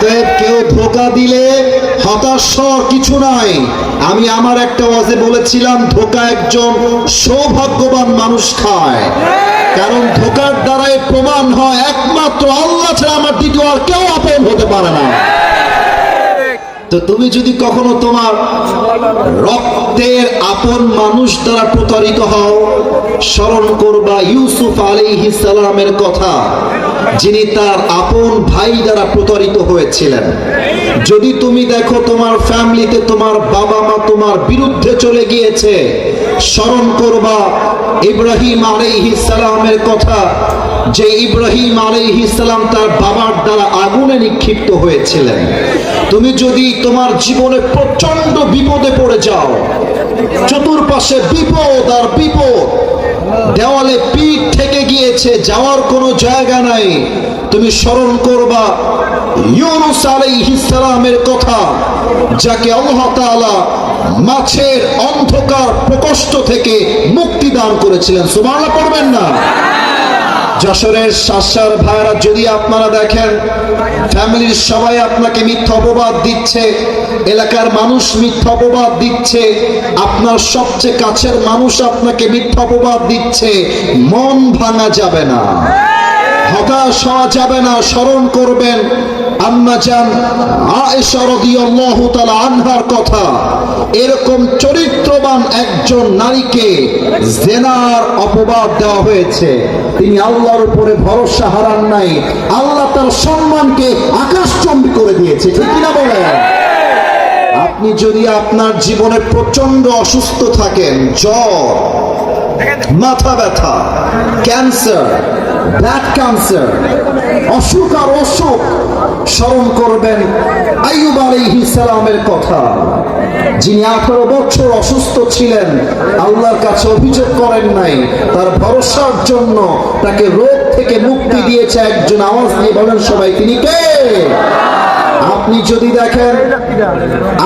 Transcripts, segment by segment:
অতএব কেউ ধোকা দিলে হতাশ কিছু নাই। আমি আমার একটা ওয়াজে বলেছিলাম, ধোকা একজন সৌভাগ্যবান মানুষ খায়। কারণ ধোকার দ্বারাই প্রমাণ হয়, একমাত্র আল্লাহ ছাড়া আমার দ্বিতীয় আর কেউ আপন হতে পারে না। তো তুমি যদি কখনো তোমার রক্তের আপন মানুষ দ্বারা প্রতারিত হও, স্মরণ করবা ইউসুফ আলাইহিস সালামের কথা, যিনি তার আপন ভাই দ্বারা প্রতারিত হয়েছিলেন। যদি তুমি দেখো তোমার ফ্যামিলিতে তোমার বাবা মা তোমার বিরুদ্ধে চলে গিয়েছে, স্মরণ করবা ইব্রাহিম আলাইহিস সালামের কথা, যে ইব্রাহিম আলাইহিস সালাম তার বাবার দ্বারা আগুনে নিক্ষিপ্ত হয়েছিলেন। তুমি যদি তোমার জীবনে প্রচণ্ড বিপদে পড়ে যাও, চতুর্পাশে বিপদ আর বিপদ, দেওয়ালে পিঠ থেকে গিয়েছে, যাওয়ার কোনো জায়গা নাই, তুমি স্মরণ করবা ইউনুস আলাইহিস সালামের কথা, যাকে আল্লাহ তাআলা মাছের অন্ধকার প্রকোষ্ঠ থেকে মুক্তি দান করেছিলেন। সুবহানাল্লাহ, পড়বেন না। যশোরের শাসার ভাইরা, যদি আপনারা দেখেন, ফ্যামিলির সবাই আপনাকে মিথ্যা অপবাদ দিচ্ছে, এলাকার মানুষ মিথ্যা অপবাদ দিচ্ছে, আপনার সবচেয়ে কাছের মানুষ আপনাকে মিথ্যা অপবাদ দিচ্ছে, মন ভাঙা যাবে না। হতাশ হওয়া যাবে না, স্মরণ করবেন। আম্মা তাআলা আনহার কথা, এরকম চরিত্রবান একজন নারীকে জেনার অপবাদ দেওয়া হয়েছে। তিনি আল্লাহর উপরে ভরসা হারান নাই। আল্লাহ তার সম্মানকে আকাশচম্বী করে দিয়েছে, ঠিক কিনা বলেন? আপনি যদি আপনার জীবনে প্রচণ্ড অসুস্থ থাকেন, জ্বর, মাথা ব্যথা, ক্যান্সার ব্লাড ক্যান্সার অসুখ আর অসুখ স্মরণ করবেন আইয়ুব আলাইহিস সালামের কথা। যিনি আঠারো বছর অসুস্থ ছিলেন, আল্লাহর কাছে অভিযোগ করেন নাই, তার ভরসার জন্য তাকে রোগ থেকে মুক্তি দিয়েছে একজন আওয়াজ দিয়ে বলেন সবাই, তিনি কে? আপনি যদি দেখেন,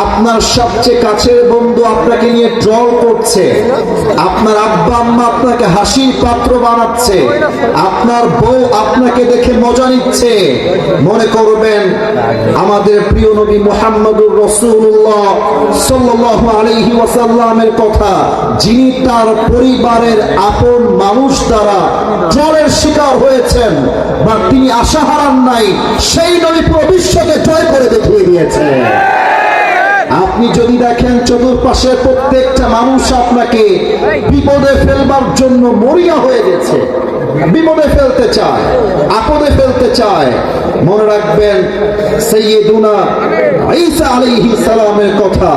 আপনার সবচেয়ে কাছের বন্ধু আপনাকে নিয়ে ট্রল করছে, আপনার আব্বা আম্মা আপনাকে হাসির পাত্র বানাচ্ছে, আপনার বউ আপনাকে দেখে মজা নিচ্ছে, মনে করবেন আমাদের প্রিয় নবী মোহাম্মদুর রসুল্লাহ সাল্লাল্লাহু আলাইহি ওয়াসাল্লামের কথা, যিনি তার পরিবারের আপন মানুষ দ্বারা ট্রলের শিকার হয়েছেন বা তিনি আশা হারান নাই, সেই নবী পুরো বিশ্বকে জয় করে দেখিয়ে দিয়েছে। আপনি যদি দেখেন চতুর্পাশে প্রত্যেকটা মানুষ আপনাকে বিপদে ফেলবার জন্য মরিয়া হয়ে গেছে, বিপদে ফেলতে চায়, আপদে ফেলতে চায়, মনে রাখবেন, সৈয়দুনা ঈসা আলাইহিস সালামের কথা।